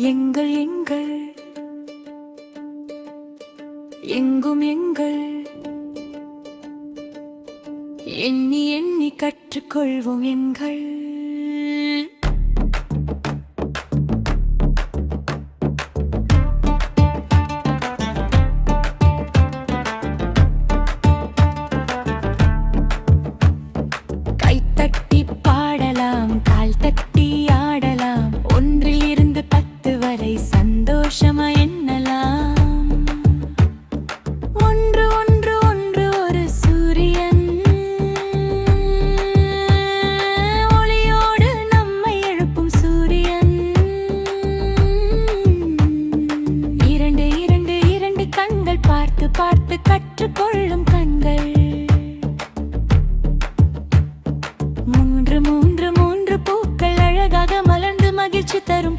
எங்கள் எங்கள். எங்கும் எங்கள். எண்ணி எண்ணி கற்றுக்கொள்வோம் எங்கள். சந்தோஷமா எண்ணலாம். ஒன்று ஒன்று ஒன்று ஒரு சூரியன். ஒளியோடு நம்மை எழுப்பும் சூரியன். இரண்டு இரண்டு இரண்டு கண்கள் பார்த்து பார்த்து கற்றுக்கொள்ளும் கண்கள். மூன்று மூன்று மூன்று பூக்கள் அழகாக மலர்ந்து மகிழ்ச்சி தரும்